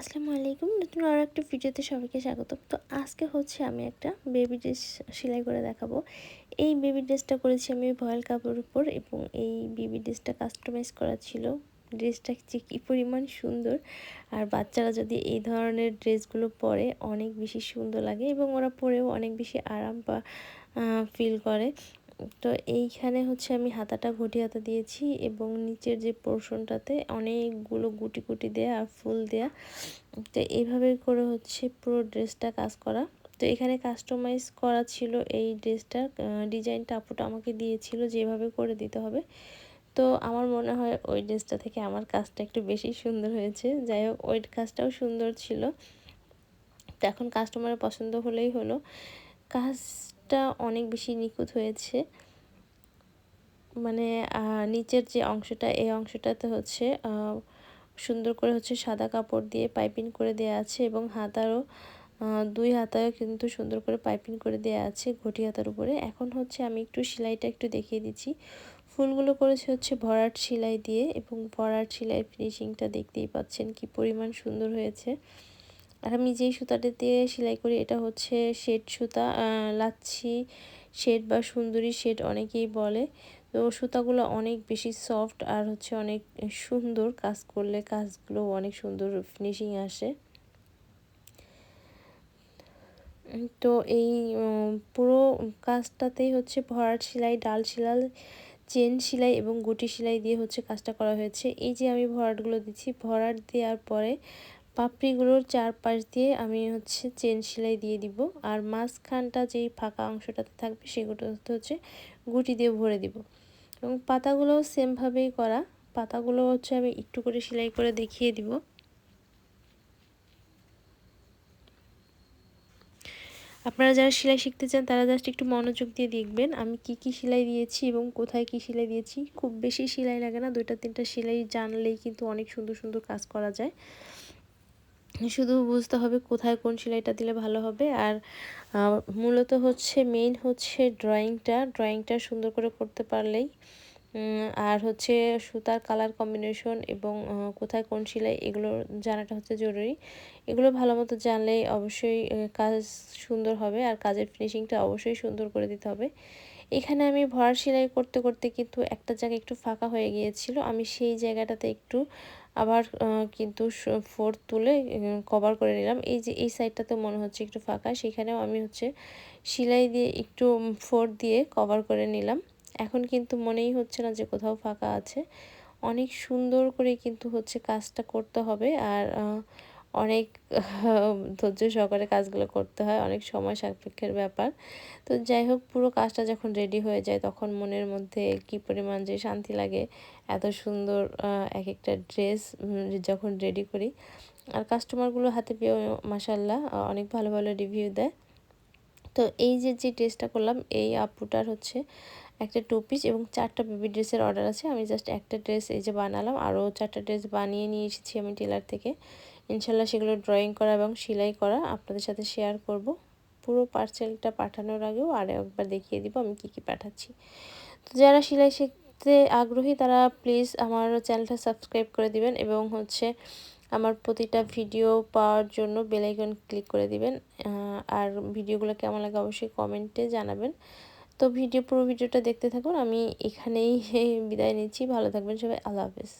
আসসালামু আলাইকুম। নতুন আরও একটা ভিডিওতে সবাইকে স্বাগত তো আজকে হচ্ছে আমি একটা বেবি ড্রেস সেলাই করে দেখাবো। এই বেবি ড্রেসটা করেছি আমি ভয়েল কাপড়ের উপর এবং এই বেবি ড্রেসটা কাস্টমাইজ করা ছিল। ড্রেসটা যে কী পরিমাণ সুন্দর। আর বাচ্চারা যদি এই ধরনের ড্রেসগুলো পরে অনেক বেশি সুন্দর লাগে এবং ওরা পরেও অনেক বেশি আরাম বা ফিল করে। তো এইখানে হচ্ছে আমি হাতাটা ঘটি হাতা দিয়েছি এবং নিচের যে পোর্শনটাতে অনেকগুলো গুটি গুটি দেয়া আর ফুল দেয়া। তো এইভাবে করে হচ্ছে পুরো ড্রেসটা কাজ করা। তো এখানে কাস্টমাইজ করা ছিল এই ড্রেসটার ডিজাইনটা আপুটা আমাকে দিয়েছিল যেভাবে করে দিতে হবে। তো আমার মনে হয় ওই ড্রেসটা থেকে আমার কাজটা একটু বেশি সুন্দর হয়েছে। যাই হোক, ওই কাজটাও সুন্দর ছিল। তো এখন কাস্টমারের পছন্দ হলেই হলো। কাজটা অনেক বেশি নিখুঁত হয়েছে। মানে নিচের যে অংশটা, এই অংশটাতে হচ্ছে সুন্দর করে হচ্ছে সাদা কাপড় দিয়ে পাইপিং করে দেওয়া আছে এবং হাতারও দুই হাতায়ও কিন্তু সুন্দর করে পাইপিং করে দেওয়া আছে ঘটি হাতার উপরে। এখন হচ্ছে আমি একটু সেলাইটা একটু দেখিয়ে দিচ্ছি। ফুলগুলো করেছে হচ্ছে ভরাট সেলাই দিয়ে এবং ভরাট সেলাই ফিনিশিংটা দেখতেই পাচ্ছেন কি পরিমাণ সুন্দর হয়েছে। আর আমি যেই সুতাটা দিয়ে সেলাই করি, এটা হচ্ছে শেড সুতা লাচ্ছি শেড বা সুন্দরী শেড অনেকেই বলে। তো সুতাগুলো অনেক বেশি সফট আর হচ্ছে অনেক সুন্দর কাজ করলে কাজগুলো অনেক সুন্দর ফিনিশিং আসে। তো এই পুরো কাজটাতেই হচ্ছে ভরাট সেলাই, ডাল সেলাই, চেন সেলাই এবং গুটি সেলাই দিয়ে হচ্ছে কাজটা করা হয়েছে। এই যে আমি ভরাটগুলো দিচ্ছি, ভরাট দেওয়ার পরে পাপড়িগুলোর চারপাশ দিয়ে আমি হচ্ছে চেন সেলাই দিয়ে দিব। আর মাঝখানটা যেই ফাঁকা অংশটাতে থাকবে সেগুলো হচ্ছে গুটি দিয়ে ভরে দিব। এবং পাতাগুলোও সেমভাবেই করা। পাতাগুলো হচ্ছে আমি একটু করে সেলাই করে দেখিয়ে দিব। আপনারা যারা সেলাই শিখতে চান, তারা জাস্ট একটু মনোযোগ দিয়ে দেখবেন আমি কি কি সেলাই দিয়েছি এবং কোথায় কি সেলাই দিয়েছি। খুব বেশি সেলাই লাগে না, দুইটা তিনটা সেলাই জানলেই কিন্তু অনেক সুন্দর সুন্দর কাজ করা যায়। শুধু বুঝতে হবে কোথায় কোন সেলাইটা দিলে ভালো হবে। আর মূলত হচ্ছে মেইন হচ্ছে ড্রয়িংটা ড্রয়িংটা সুন্দর করে করতে পারলেই আর হচ্ছে সুতার কালার কম্বিনেশন এবং কোথায় কোন সেলাই এগুলো জানাটা হচ্ছে জরুরি। এগুলো ভালো মতো জানলেই অবশ্যই কাজ সুন্দর হবে। আর কাজের ফিনিশিংটা অবশ্যই সুন্দর করে দিতে হবে। এখানে আমি ভরা সেলাই করতে করতে কিন্তু একটা জায়গা একটু ফাঁকা হয়ে গিয়েছিল। আমি সেই জায়গাটাতে একটু আবার কিন্তু ফোর তুলে কভার করে নিলাম। এই যে, এই সাইডটাতে মনে হচ্ছে একটু ফাঁকা। সেখানেও আমি হচ্ছে সেলাই দিয়ে একটু ফোর দিয়ে কভার করে নিলাম। এখন কিন্তু মনেই হচ্ছে না যে কোথাও ফাঁকা আছে। অনেক সুন্দর করে কিন্তু হচ্ছে কাজটা করতে হবে। আর অনেক ধৈর্য সহকারে কাজগুলো করতে হয়, অনেক সময় সাপেক্ষের ব্যাপার। তো যাই হোক, পুরো কাজটা যখন রেডি হয়ে যায়, তখন মনের মধ্যে কি পরিমাণ যে শান্তি লাগে, এত সুন্দর এক একটা ড্রেস যখন রেডি করি। আর কাস্টমারগুলো হাতে পেয়ে মাসাল্লাহ অনেক ভালো ভালো রিভিউ দেয়। তো এই যে যে ড্রেসটা করলাম, এই আপুটার হচ্ছে একটা টু পিস এবং চারটা বেবি ড্রেসের অর্ডার আছে। আমি জাস্ট একটা ড্রেস এই যে বানালাম, আরও চারটা ড্রেস বানিয়ে নিয়ে এসেছি আমি টেলার থেকে। ইনশাল্লাহ সেগুলো ড্রয়িং করা এবং সেলাই করা আপনাদের সাথে শেয়ার করব। পুরো পার্সেলটা পাঠানোর আগেও আরও একবার দেখিয়ে দিব আমি কি কি পাঠাচ্ছি। তো যারা সেলাই শিখতে আগ্রহী তারা প্লিজ আমার চ্যানেলটা সাবস্ক্রাইব করে দিবেন এবং হচ্ছে আমার প্রতিটা ভিডিও পাওয়ার জন্য বেলাইকন ক্লিক করে দিবেন। আর ভিডিওগুলো কেমন লাগে অবশ্যই কমেন্টে জানাবেন। তো ভিডিও পুরো ভিডিওটা দেখতে থাকুন, আমি এখানেই বিদায় নিচ্ছি। ভালো থাকবেন সবাই, আল্লাহ হাফেজ।